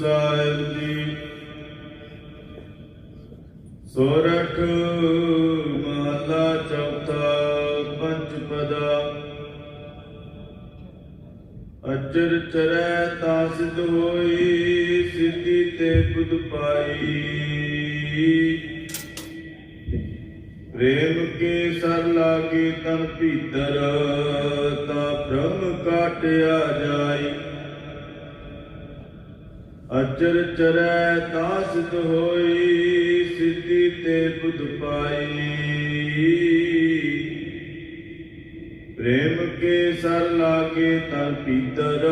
ਸਾਹਿਬ ਜੀ ਸੋਰਠ ਮਹਲਾ ਚੌਥਾ ਪੰਜ ਪਦਾ। ਅਚਰ ਚਰੈ ਤਾਂ ਸਿਧ ਹੋਈ, ਸਿੱਧੀ ਤੇ ਬੁਧ ਪਾਈ। ਪ੍ਰੇਮ ਕੇ ਸਰ ਲਾਗੇ ਤਨ ਭੀਤਰ, ਤਾਂ ਬ੍ਰਹਮ ਕਾਟਿਆ ਜਾਈ। ਅਚਰ ਚਰੈ ਤਾਂ ਹੋਈ, ਸਿੱਧੀ ਤੇ ਬੁੱਧ ਪਾਈ। ਪ੍ਰੇਮ ਕੇ ਸਰ ਲਾਗੇ ਤਨ ਭੀਤਰ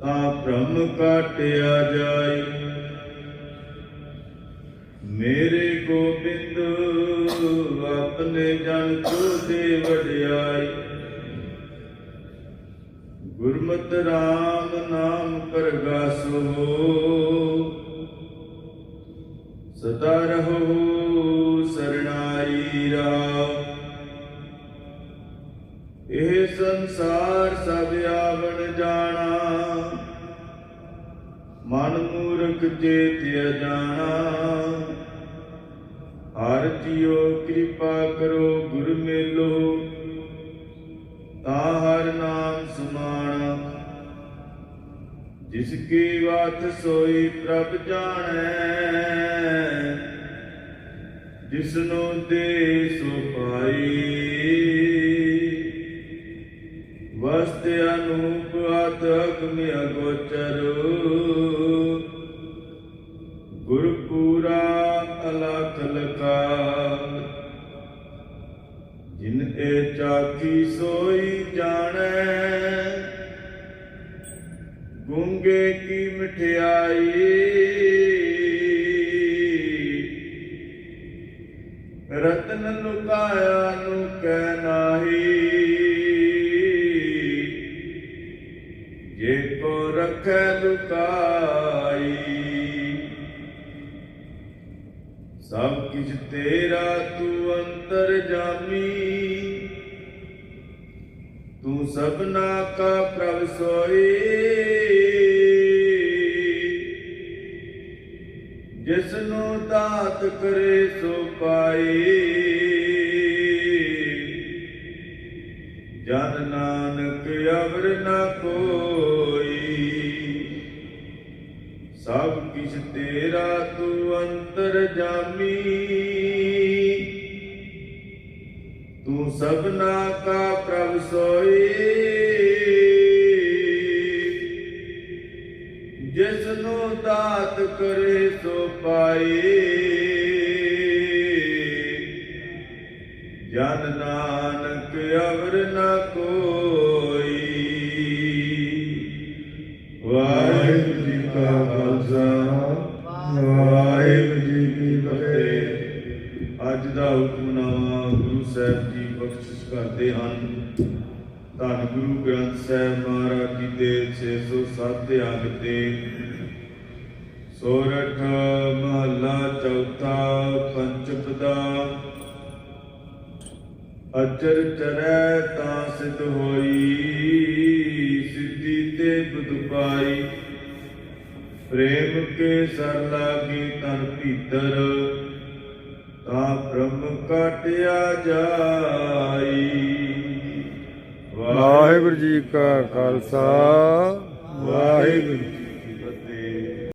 ਤਾਂ ਬ੍ਰਹਮ ਕਾਟਿਆ ਜਾਈ। ਮੇਰੇ ਗੋਬਿੰਦ, ਆਪਣੇ ਜਨ ਕੋ ਦੇ ਵਡਿਆਈ। ਗੁਰਮਤਿ ਰਾਮ ਨਾਮ ਪ੍ਰਗਾਸੋ ਸਦਾ ਰਹੋ ਸਰਣਾਈ ਰਾਮ। ਇਹ ਸੰਸਾਰ ਸਭ ਆਵਣ ਜਾਣਾ। ਮਨ ਮੂਰਖ ਚੇਤਿਆ ਜਾਣਾ ਹਰ ਜੀਓ ਕਿਰਪਾ ਕਰੋ ਗੁਰ ਮੇਲੋ। ਤਾਂ ਹਰ ਨਾਮ ਸਮਾਣਾ। ਜਿਸ ਕੀ ਬਾਤ ਸੋਈ ਪ੍ਰਭ ਜਾਣੈ ਜਿਸਨੂੰ ਦੇ ਸੋ ਪਾਈ। ਵਸਤ ਅਨੂਪ ਅਤ ਅਗਮ ਅਗੋਚਰ, ਗੁਰ ਪੂਰਾ ਅਲਖ ਲਕਾਰ ਇਹ ਚਾਖੀ ਸੋਈ ਜਾਣੈ। ਗੁੰਗੇ ਕੀ ਮਠਿਆਈ। ਰਤਨ ਲੁਕਾਇਆ ਨੂੰ ਕਹਿ ਨਾਹੀ। ਜੇ ਕੋ ਰਖੈ ਲੁਕਾਈ। ਸਭ ਕਿਛ ਤੇਰਾ ਤੂੰ ਅੰਤਰ ਜਾਮੀ। ਤੂੰ ਸਭਨਾ ਕਾ ਪ੍ਰਭ ਸੋਈ। ਜਿਸ ਨੂੰ ਦਾਤ ਕਰੇ ਸੋ ਪਾਈ। ਜਨ ਨਾਨਕ ਅਵਰ ਨ ਕੋਈ। ਸਭ ਕਿਛ ਤੇਰਾ ਤੂੰ ਅੰਤਰ ਜਾਮੀ। ਤੂੰ ਸਭਨਾ ਕਾ ਪ੍ਰਭ ਸੋਈ। ਜਿਸ ਨੂੰ ਦਾਤ ਕਰੇ ਸੋ ਪਾਈ। ਜਨ ਨਾਨਕ ਅਵਰ ਨਾ ਕੋਈ। ਵਾਹਿਗੁਰੂ ਜੀ ਕਾ ਜੀ ਬਖਸ਼ਿਸ਼ ਕਰਦੇ ਹਨ। ਧੰਨ ਗੁਰੂ ਗ੍ਰੰਥ ਸਾਹਿਬ ਮਹਾਰਾਜ ਜੀ ਦੇ 607 ਅੰਗ ਤੇ ਸੋਰਠ ਮਹੱਲਾ ਚੌਥਾ ਪੰਚਪਦਾ ਅਚਰ ਚਰੈ ਤਾਂ ਸਿਧ ਹੋਈ, ਸਿੱਧੀ ਤੇ ਬੁਧ ਪਾਈ। ਪ੍ਰੇਮ ਕੇ ਸਰ ਲਾਗੀ ਤਨ ਭੀਤਰ ਤਾ ਬ੍ਰਹਮ ਕਟਿਆ ਜਾਈ। ਵਾਹਿਗੁਰੂ ਜੀ ਕਾ ਖਾਲਸਾ। ਵਾਹਿਗੁਰੂ